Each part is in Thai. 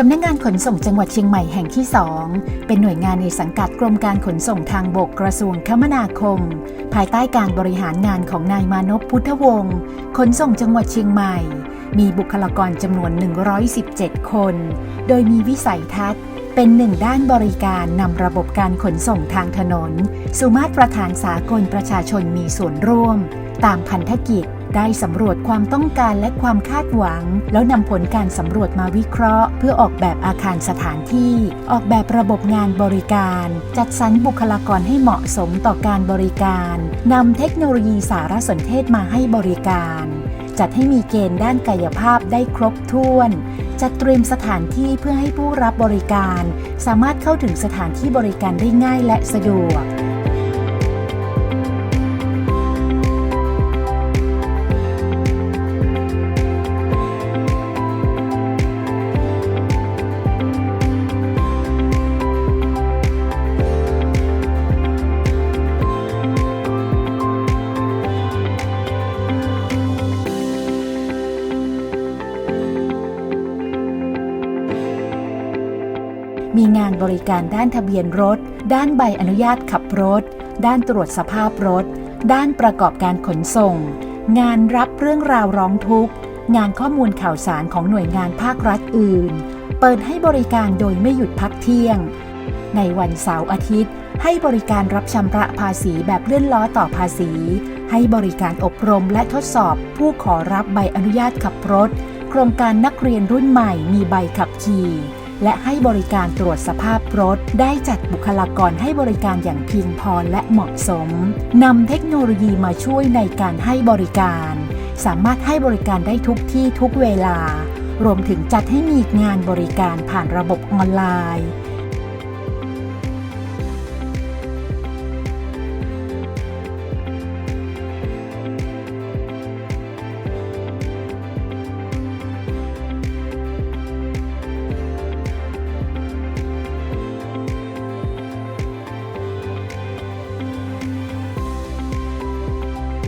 สำนักงานขนส่งจังหวัดเชียงใหม่แห่งที่ 2 เป็นหน่วยงานในสังกัดกรมการขนส่งทางบกกระทรวงคมนาคม ภายใต้การบริหารงานของนายมานพพุทธวงศ์ขนส่งจังหวัดเชียงใหม่ มีบุคลากรจำนวน 117 คน โดยมีวิสัยทัศน์ เป็นหนึ่งด้านบริการนำระบบการขนส่งทางถนน สู่มาตรฐานสากลประชาชนมีส่วนร่วม ตามพันธกิจ ได้สำรวจความต้องการและความคาดหวัง แล้วนำผลการสำรวจมาวิเคราะห์ เพื่อออกแบบอาคารสถานที่ ออกแบบระบบงานบริการ จัดสรรบุคลากรให้เหมาะสมต่อการบริการนำเทคโนโลยีสารสนเทศมาให้บริการ จัดให้มีเกณฑ์ด้านกายภาพได้ครบถ้วนจัดเตรียมสถานที่เพื่อให้ผู้รับบริการ สามารถเข้าถึงสถานที่บริการได้ง่ายและสะดวก มีงานบริการด้านทะเบียนรถ ด้านใบอนุญาตขับรถ ด้านตรวจสภาพรถ ด้านประกอบการขนส่ง งานรับเรื่องราวร้องทุกข์ งานข้อมูลข่าวสารของหน่วยงานภาครัฐอื่น เปิดให้บริการโดยไม่หยุดพักเที่ยง ในวันเสาร์อาทิตย์ ให้บริการรับชำระภาษีแบบเลื่อนล้อต่อภาษี ให้บริการอบรมและทดสอบ ผู้ขอรับใบอนุญาตขับรถ โครงการนักเรียนรุ่นใหม่มีใบขับขี่ และให้บริการตรวจสภาพรถ ได้จัดบุคลากรให้บริการอย่างเพียงพอและเหมาะสมนำเทคโนโลยีมาช่วยในการให้บริการ สามารถให้บริการได้ทุกที่ทุกเวลา รวมถึงจัดให้มีงานบริการผ่านระบบออนไลน์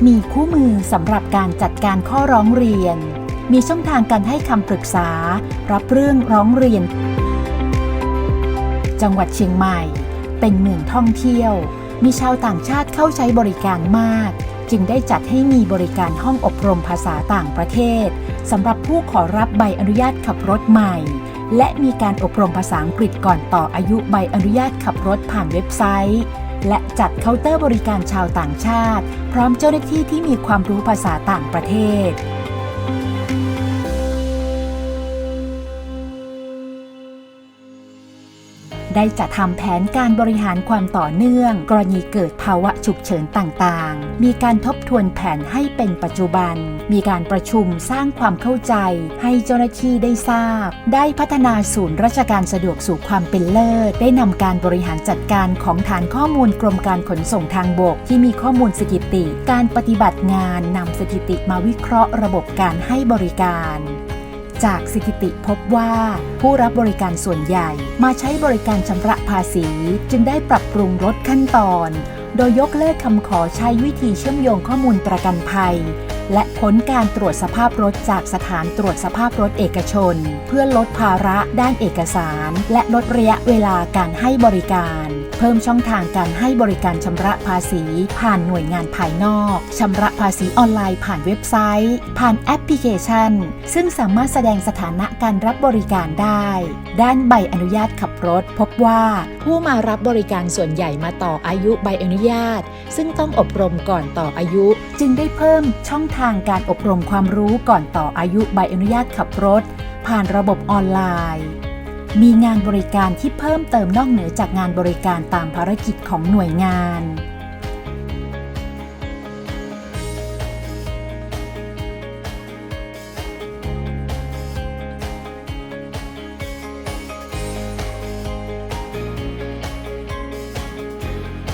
มีคู่มือสำหรับการจัดการข้อร้องเรียน มีช่องทางการให้คำปรึกษา รับเรื่องร้องเรียน จังหวัดเชียงใหม่ เป็นเมืองท่องเที่ยว มีชาวต่างชาติเข้าใช้บริการมาก จึงได้จัดให้มีบริการห้องอบรมภาษาต่างประเทศสำหรับผู้ขอรับใบอนุญาตขับรถใหม่ และมีการอบรมภาษาอังกฤษก่อนต่ออายุใบอนุญาตขับรถผ่านเว็บไซต์ และจัดเคาน์เตอร์บริการชาวต่างชาติ พร้อมเจ้าหน้าที่ที่มีความรู้ภาษาต่างประเทศ ได้จัดทำแผนการบริหารความต่อเนื่อง กรณีเกิดภาวะฉุกเฉินต่างๆ มีการทบทวนแผนให้เป็นปัจจุบัน มีการประชุมสร้างความเข้าใจ ให้เจ้าหน้าที่ได้ทราบ ได้พัฒนาศูนย์ราชการสะดวกสู่ความเป็นเลิศ ได้นำการบริหารจัดการของฐานข้อมูลกรมการขนส่งทางบก ที่มีข้อมูลสถิติ การปฏิบัติงานนำสถิติมาวิเคราะห์ระบบการให้บริการ จากสถิติพบว่า ผู้รับบริการส่วนใหญ่มาใช้บริการชำระภาษี จึงได้ปรับปรุงลดขั้นตอน โดยยกเลิกคำขอใช้วิธีเชื่อมโยงข้อมูลประกันภัย และผลการตรวจสภาพรถจากสถานตรวจสภาพรถเอกชน เพื่อลดภาระด้านเอกสาร และลดระยะเวลาการให้บริการ เพิ่มช่องทางการให้บริการชำระภาษี ผ่านหน่วยงานภายนอกชำระภาษีออนไลน์ผ่านเว็บไซต์ ผ่านแอปพลิเคชัน ซึ่งสามารถแสดงสถานะการรับบริการได้ ด้านใบอนุญาตขับรถ พบว่าผู้มารับบริการส่วนใหญ่มาต่ออายุใบอนุญาต ซึ่งต้องอบรมก่อนต่ออายุ จึงได้เพิ่มช่องทางการอบรมความรู้ก่อนต่ออายุใบอนุญาตขับรถ ผ่านระบบออนไลน์ มีงานบริการที่เพิ่มเติมนอกเหนือจากงานบริการตามภารกิจของหน่วยงาน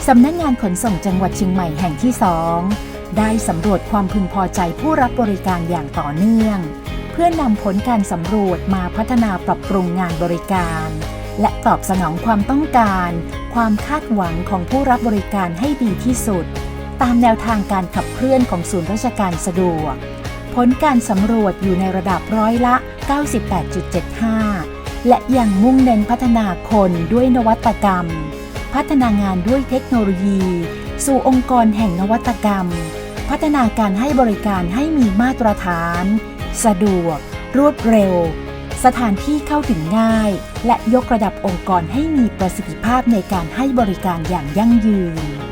สำนักงานขนส่งจังหวัดเชียงใหม่แห่งที่2ได้สำรวจความพึงพอใจผู้รับบริการอย่างต่อเนื่อง พื่อนำผลการสำรวจมาพัฒนาปรับปรุงงานบริการ และตอบสนองความต้องการ ความคาดหวังของผู้รับบริการให้ดีที่สุด ตามแนวทางการขับเคลื่อนของศูนย์ราชการสะดวก ผลการสำรวจอยู่ในระดับร้อยละ 98.75 และยังมุ่งเน้นพัฒนาคนด้วยนวัตกรรม พัฒนางานด้วยเทคโนโลยี สู่องค์กรแห่งนวัตกรรม พัฒนาการให้บริการให้มีมาตรฐาน สะดวก รวดเร็ว สถานที่เข้าถึงง่าย และยกระดับองค์กรให้มีประสิทธิภาพในการให้บริการอย่างยั่งยืน